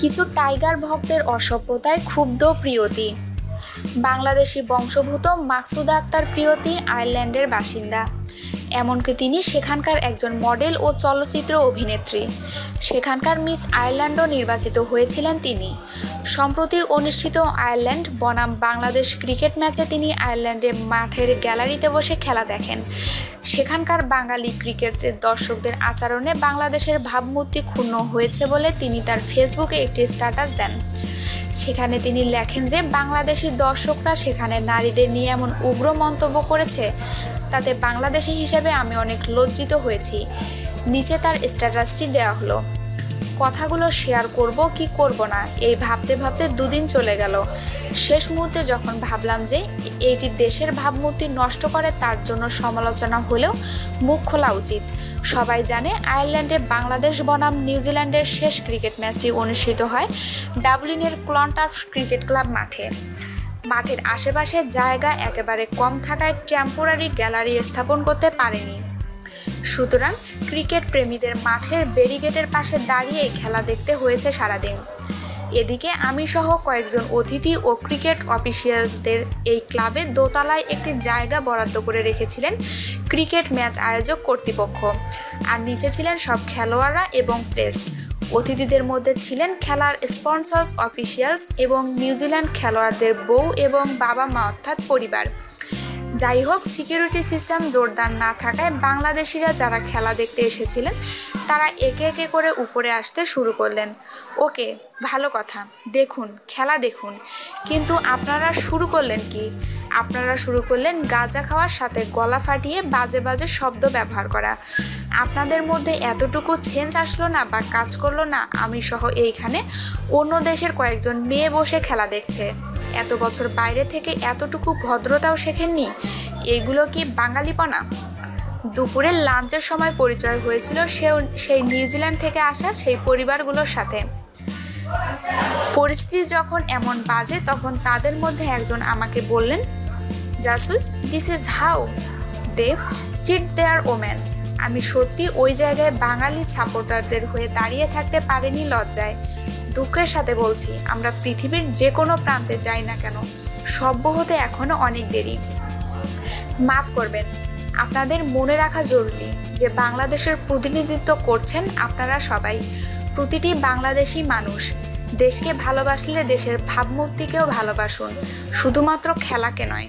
কিছু টাইগার ভক্তের অসভ্যতায় ক্ষুব্ধ প্রিয়তি। বাংলাদেশি বংশভূত মাকসুদা আক্তার প্রিয়তি আয়ারল্যান্ডের বাসিন্দা। এমনকি তিনি সেখানকার একজন মডেল ও চলচ্চিত্র অভিনেত্রী। সেখানকার মিস আয়ারল্যান্ডও নির্বাচিত হয়েছিলেন তিনি। সম্প্রতি অনুষ্ঠিত আয়ারল্যান্ড বনাম বাংলাদেশ ক্রিকেট ম্যাচে তিনি আয়ারল্যান্ডে মাঠের গ্যালারিতে বসে খেলা দেখেন। সেখানকার বাঙালি ক্রিকেটের দর্শকদের আচরণে বাংলাদেশের ভাবমূর্তি ক্ষুণ্ণ হয়েছে বলে তিনি তার ফেসবুকে একটি স্ট্যাটাস দেন। সেখানে তিনি লেখেন যে বাংলাদেশি দর্শকরা সেখানে নারীদের নিয়ে এমন উগ্র মন্তব্য করেছে, তাতে বাংলাদেশি হিসেবে আমি অনেক লজ্জিত হয়েছি। নিচে তার স্ট্যাটাসটি দেওয়া হলো। কথাগুলো শেয়ার করব, কি করব না? এই ভাবতে ভাবতে দুদিন চলে গেল। শেষ মুহূর্তে যখন ভাবলাম যে এইটি দেশের ভাবমূর্তি নষ্ট করে, তার জন্য সমালোচনা হলেও মুখ খোলা উচিত। সবাই জানে আয়ারল্যান্ডে বাংলাদেশ বনাম নিউজিল্যান্ডের শেষ ক্রিকেট ম্যাচটি অনুষ্ঠিত হয় ডাবলিনের ক্লন্টার্ফ ক্রিকেট ক্লাব মাঠে। মাঠের আশেপাশে জায়গা একেবারে কম থাকায় টেম্পোরারি গ্যালারি স্থাপন করতে পারেনি। সুতরাং ক্রিকেট প্রেমীদের মাঠের ব্যারিগেটের পাশে দাঁড়িয়ে খেলা দেখতে হয়েছে সারাদিন। এদিকে আমি সহ কয়েকজন অতিথি ও ক্রিকেট অফিসিয়ালসদের এই ক্লাবে দোতলায় একটি জায়গা বরাদ্দ করে রেখেছিলেন ক্রিকেট ম্যাচ আয়োজক কর্তৃপক্ষ। আর নিচে ছিলেন সব খেলোয়াড়রা এবং প্রেস। অতিথিদের মধ্যে ছিলেন খেলার স্পন্সর্স, অফিসিয়ালস এবং নিউজিল্যান্ড খেলোয়াড়দের বউ এবং বাবা মা অর্থাৎ পরিবার। যাই হোক সিকিউরিটি সিস্টেম জোরদার না থাকায় বাংলাদেশিরা যারা খেলা দেখতে এসেছিলেন, তারা একে একে করে উপরে আসতে শুরু করলেন। ওকে, ভালো কথা, দেখুন, খেলা দেখুন। কিন্তু আপনারা শুরু করলেন কি? আপনারা শুরু করলেন গাঁজা খাওয়ার সাথে গলা ফাটিয়ে বাজে বাজে শব্দ ব্যবহার করা। আপনাদের মধ্যে এতটুকু চেঞ্জ আসলো না বা কাজ করল না, আমি সহ এইখানে অন্য দেশের কয়েকজন মেয়ে বসে খেলা দেখছে। এত বছর বাইরে থেকে এতটুকু ভদ্রতাও শেখেননি? এগুলো কি বাঙালিপনা? দুপুরের লাঞ্চের সময় পরিচয় হয়েছিল সেও, সেই নিউজিল্যান্ড থেকে আসা সেই পরিবারগুলোর সাথে। পরিস্থিতি যখন এমন বাজে, তখন তাদের মধ্যে একজন আমাকে বললেন, Jesus this is how they cheat their woman আমি সত্যি ওই জায়গায় বাঙালি সাপোর্টারদের হয়ে দাঁড়িয়ে থাকতে পারিনি লজ্জায়। দুঃখের সাথে বলছি, আমরা পৃথিবীর যে কোনো প্রান্তে যাই না কেন, সভ্য হতে এখনও অনেক দেরি। মাফ করবেন, আপনাদের মনে রাখা জরুরি যে বাংলাদেশের প্রতিনিধিত্ব করছেন আপনারা সবাই। প্রতিটি বাংলাদেশি মানুষ, দেশকে ভালোবাসলে দেশের ভাবমূর্তিকেও ভালোবাসুন, শুধুমাত্র খেলাকে নয়।